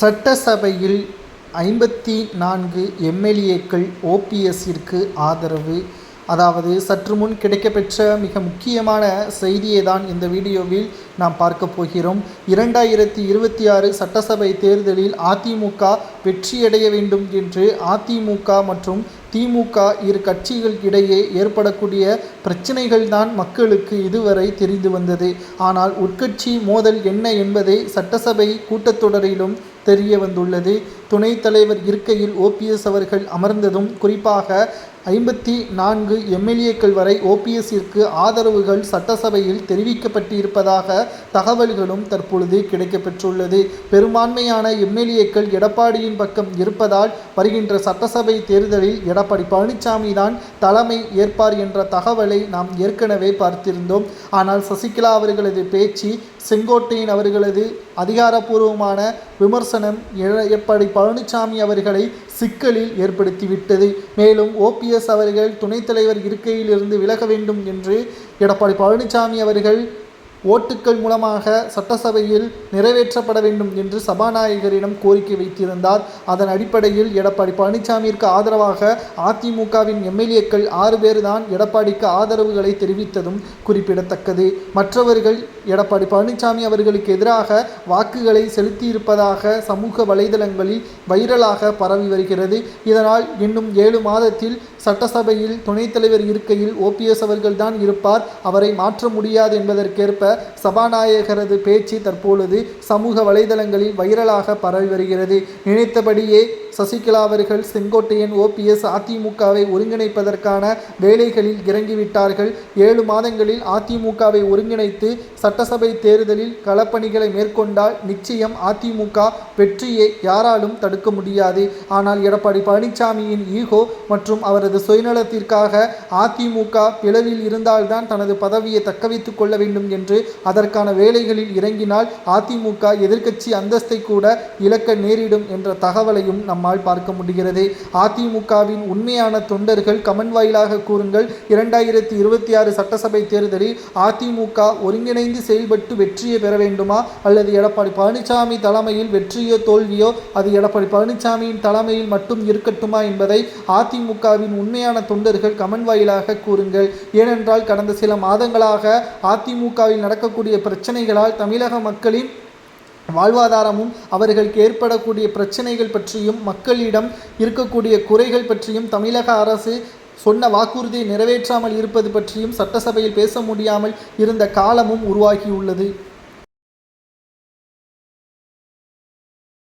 சட்டசபையில் ஐம்பத்தி நான்கு எம்எல்ஏக்கள் ஓபிஎஸ்ஸிற்கு ஆதரவு. அதாவது சற்று முன் கிடைக்கப்பெற்ற மிக முக்கியமான செய்தியை தான் இந்த வீடியோவில் நாம் பார்க்க போகிறோம். இரண்டாயிரத்தி இருபத்தி ஆறு சட்டசபை தேர்தலில் அதிமுக வெற்றியடைய வேண்டும் என்று அதிமுக மற்றும் திமுக இரு கட்சிகள் இடையே ஏற்படக்கூடிய பிரச்சனைகள் தான் மக்களுக்கு இதுவரை தெரிந்து வந்தது. ஆனால் உட்கட்சி மோதல் என்ன என்பதை சட்டசபை கூட்டத்தொடரிலும் தெரிய வந்துள்ளது. துணைத் தலைவர் இருக்கையில் ஓபிஎஸ் அவர்கள் அமர்ந்ததும் குறிப்பாக ஐம்பத்தி நான்கு எம்எல்ஏக்கள் வரை ஓபிஎஸ்ஸிற்கு ஆதரவுகள் சட்டசபையில் தெரிவிக்கப்பட்டிருப்பதாக தகவல்களும் தற்பொழுது கிடைக்கப்பெற்றுள்ளது. பெரும்பான்மையான எம்எல்ஏக்கள் எடப்பாடியின் பக்கம் இருப்பதால் வருகின்ற சட்டசபை தேர்தலில் எடப்பாடி பழனிசாமி தான் தலைமை ஏற்பார் என்ற தகவலை நாம் ஏற்கனவே பார்த்திருந்தோம். ஆனால் சசிகலா அவர்களது பேச்சு செங்கோட்டையின் அவர்களது அதிகாரப்பூர்வமான விமர்சனம் எடப்பாடி பழனிசாமி அவர்களை சிக்கலில் ஏற்படுத்திவிட்டது. மேலும் ஓபிஎஸ் அவர்கள் துணைத் தலைவர் இருக்கையிலிருந்து விலக வேண்டும் என்று எடப்பாடி பழனிசாமி அவர்கள் ஓட்டுக்கள் மூலமாக சட்டசபையில் நிறைவேற்றப்பட வேண்டும் என்று சபாநாயகரிடம் கோரிக்கை வைத்திருந்தார். அதன் அடிப்படையில் எடப்பாடி பழனிசாமிற்கு ஆதரவாக அதிமுகவின் எம்எல்ஏக்கள் ஆறு பேர் தான் எடப்பாடிக்கு ஆதரவுகளை தெரிவித்ததும் குறிப்பிடத்தக்கது. மற்றவர்கள் எடப்பாடி பழனிசாமி அவர்களுக்கு எதிராக வாக்குகளை செலுத்தியிருப்பதாக சமூக வலைதளங்களில் வைரலாக பரவி வருகிறது. இதனால் இன்னும் ஏழு மாதத்தில் சட்டசபையில் துணைத் தலைவர் இருக்கையில் ஓபிஎஸ் அவர்கள்தான் இருப்பார். அவரை மாற்ற முடியாது என்பதற்கேற்ப சபாநாயகரது பேச்சு தற்பொழுது சமூக வலைதளங்களில் வைரலாக பரவி வருகிறது. நினைத்தபடியே சசிகலா அவர்கள் செங்கோட்டையன் ஓபிஎஸ் அதிமுகவை ஒருங்கிணைப்பதற்கான வேலைகளில் இறங்கிவிட்டார்கள். ஏழு மாதங்களில் அதிமுகவை ஒருங்கிணைத்து சட்டசபை தேர்தலில் களப்பணிகளை மேற்கொண்டால் நிச்சயம் அதிமுக வெற்றியை யாராலும் தடுக்க முடியாது. ஆனால் எடப்பாடி பழனிசாமியின் ஈகோ மற்றும் அவரது சுயநலத்திற்காக அதிமுக பிளவில் இருந்தால்தான் தனது பதவியை தக்கவைத்துக் கொள்ள வேண்டும் என்று அதற்கான வேலைகளில் இறங்கினால் அதிமுக எதிர்க்கட்சி அந்தஸ்தை கூட இழக்க நேரிடும் என்ற தகவலையும் நம்மால் பார்க்க முடிகிறது. அதிமுகவின் உண்மையான தொண்டர்கள் கமன் வாயிலாக கூறுங்கள். இரண்டாயிரத்தி இருபத்தி ஆறு சட்டசபை தேர்தலில் அதிமுக ஒருங்கிணைந்து செயல்பட்டு வெற்றியை பெற வேண்டுமா? அல்லது எடப்பாடி பழனிசாமி தலைமையில் வெற்றியோ தோல்வியோ? அது எடப்பாடி பழனிசாமியின் தலைமையில் மட்டும் இருக்கட்டுமா என்பதை அதிமுகவின் உண்மையான தொண்டர்கள் கமன் வாயிலாக கூறுங்கள். ஏனென்றால் கடந்த சில மாதங்களாக அதிமுகவில் நடக்கக்கூடிய பிரச்சனைகளால் தமிழக மக்களின் வாழ்வாதாரமும் அவர்களுக்கு ஏற்படக்கூடிய பிரச்சனைகள் பற்றியும் மக்களிடம் இருக்கக்கூடிய குறைகள் பற்றியும் தமிழக அரசு சொன்ன வாக்குறுதியை நிறைவேற்றாமல் இருப்பது பற்றியும் சட்டசபையில் பேச முடியாமல் இருந்த காலமும் உருவாகியுள்ளது.